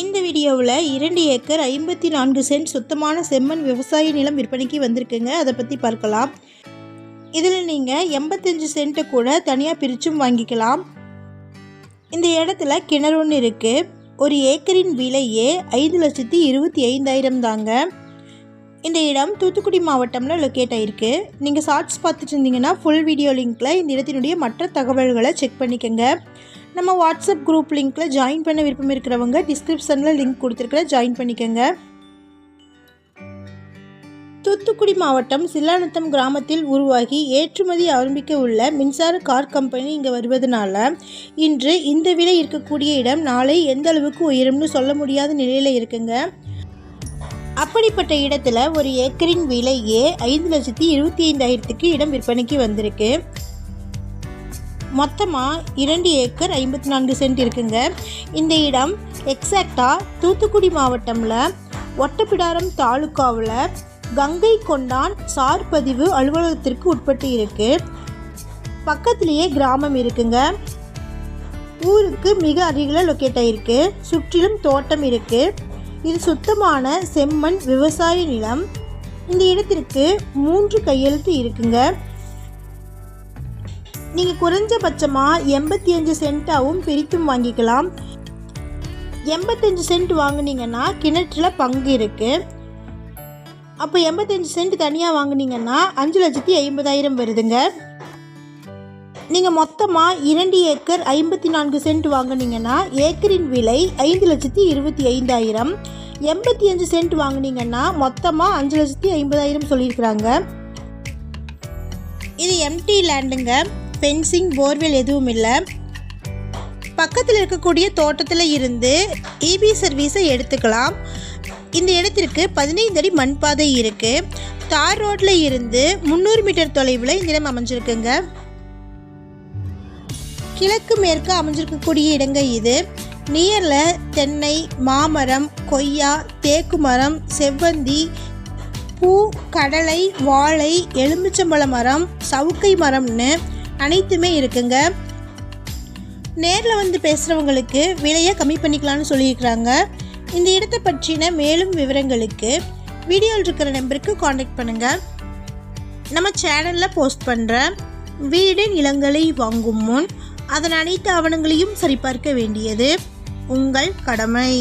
இந்த வீடியோவில் இரண்டு ஏக்கர் ஐம்பத்தி நான்கு சென்ட் சுத்தமான செம்மண் விவசாய நிலம் விற்பனைக்கு வந்திருக்குங்க. அதை பற்றி பார்க்கலாம். இதில் நீங்கள் எண்பத்தஞ்சு சென்ட்டை கூட தனியாக பிரித்தும் வாங்கிக்கலாம். இந்த இடத்துல கிணறு ஒன்று இருக்குது ஒரு ஏக்கரின் விலையே ஐந்து லட்சத்தி இருபத்தி ஐந்தாயிரம் தாங்க. இந்த இடம் தூத்துக்குடி மாவட்டமில் லொக்கேட் ஆகிருக்கு நீங்கள் ஷார்ட்ஸ் பார்த்துட்டு இருந்தீங்கன்னா ஃபுல் வீடியோ லிங்க்கில் இந்த இடத்தினுடைய மற்ற தகவல்களை செக் பண்ணிக்கோங்க. நம்ம வாட்ஸ்அப் குரூப் லிங்க்கில் ஜாயின் பண்ண விருப்பம் இருக்கிறவங்க டிஸ்கிரிப்ஷனில் லிங்க் கொடுத்துருக்குற ஜாயின் பண்ணிக்கோங்க. தூத்துக்குடி மாவட்டம் சில்லாநத்தம் கிராமத்தில் உருவாகி ஏற்றுமதி ஆரம்பிக்க உள்ள மின்சார கார் கம்பெனி இங்கே வருவதனால இன்று இந்த விலை இருக்கக்கூடிய இடம் நாளை எந்த அளவுக்கு உயரும்னு சொல்ல முடியாத நிலையில் இருக்குங்க. அப்படிப்பட்ட இடத்துல ஒரு ஏக்கரின் விலையே ஐந்து லட்சத்தி இருபத்தி ஐந்தாயிரத்துக்கு இடம் விற்பனைக்கு வந்திருக்கு. மொத்தமாக இரண்டு ஏக்கர் ஐம்பத்தி நான்கு சென்ட் இருக்குங்க. இந்த இடம் எக்ஸாக்டாக தூத்துக்குடி மாவட்டமில் ஒட்டப்பிடாரம் தாலுக்காவில் கங்கை கொண்டான் சார் பதிவு அலுவலகத்திற்கு உட்பட்டு இருக்கு. பக்கத்திலேயே கிராமம் இருக்குங்க. ஊருக்கு மிக அருகில் லொக்கேட் ஆகிருக்கு சுற்றிலும் தோட்டம் இருக்குது இது சுத்தமான செம்மண் விவசாய நிலம். இந்த இடத்திற்கு மூன்று கையெழுத்து இருக்குங்க. நீங்கள் குறைஞ்சபட்சமாக எண்பத்தி அஞ்சு சென்ட்டாகவும் பிரித்தும் வாங்கிக்கலாம். எண்பத்தஞ்சு சென்ட் வாங்குனீங்கன்னா கிணற்றில் பங்கு இருக்குது அப்போ எண்பத்தஞ்சு சென்ட் தனியாக வாங்கினீங்கன்னா அஞ்சு லட்சத்தி ஐம்பதாயிரம் வருதுங்க. நீங்கள் மொத்தமாக இரண்டு ஏக்கர் ஐம்பத்தி நான்கு சென்ட் வாங்குனீங்கன்னா ஏக்கரின் விலை ஐந்து லட்சத்தி இருபத்தி ஐந்தாயிரம். எண்பத்தி அஞ்சு சென்ட் வாங்குனீங்கன்னா மொத்தமாக அஞ்சு லட்சத்தி ஐம்பதாயிரம் சொல்லியிருக்கிறாங்க. இது எம்டி லேண்டுங்க ஃபென்சிங் போர்வெல் எதுவும் இல்லை. பக்கத்தில் இருக்கக்கூடிய தோட்டத்தில் இருந்து இபி சர்வீஸை எடுத்துக்கலாம். இந்த இடத்திற்கு பதினைந்து அடி மண் பாதை இருக்குது தார் ரோட்டில் இருந்து முந்நூறு மீட்டர் தொலைவில் இந்த இடம் அமைஞ்சிருக்குங்க. கிழக்கு மேற்கு அமைஞ்சிருக்கக்கூடிய இடங்க இது. நியரில் தென்னை மாமரம் கொய்யா தேக்கு மரம் செவ்வந்தி பூ கடலை வாழை எலுமிச்சம்பழ மரம் சவுக்கை மரம்னு அனைத்துமே இருக்குங்க. நேரில் வந்து பேசுகிறவங்களுக்கு விலையை கம்மி பண்ணிக்கலாம்னு சொல்லியிருக்கிறாங்க. இந்த இடத்தை பற்றின மேலும் விவரங்களுக்கு வீடியோவில் இருக்கிற நம்பருக்கு காண்டாக்ட் பண்ணுங்கள் நம்ம சேனலில் போஸ்ட் பண்ணுற வீடு நிலங்களை வாங்கும் முன் அதன் அனைத்து ஆவணங்களையும் சரிபார்க்க வேண்டியது உங்கள் கடமை.